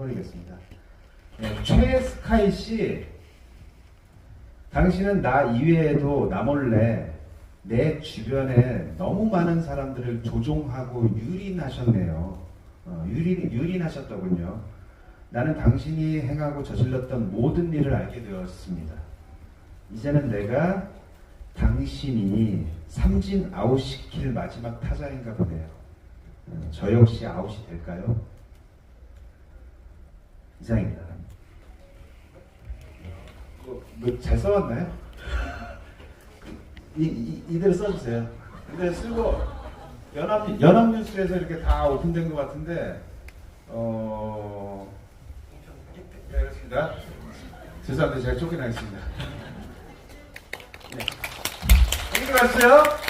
버리겠습니다. 네, 최스카이 씨, 당신은 나 이외에도 나 몰래 내 주변에 너무 많은 사람들을 조종하고 유린하셨네요. 어, 유린, 유린하셨더군요. 나는 당신이 행하고 저질렀던 모든 일을 알게 되었습니다. 이제는 내가 당신이 삼진 아웃시킬 마지막 타자인가 보네요. 어, 저 역시 아웃이 될까요? 이상입니다. 뭐, 뭐잘 써왔나요? 이, 이, 이대로 써주세요. 근데 쓰고 연합 연합뉴스에서 이렇게 다 오픈된 것 같은데 어 네, 알겠습니다. 죄송합니다. 제가 쫓겨나겠습니다. 네. 여기로 가주세요.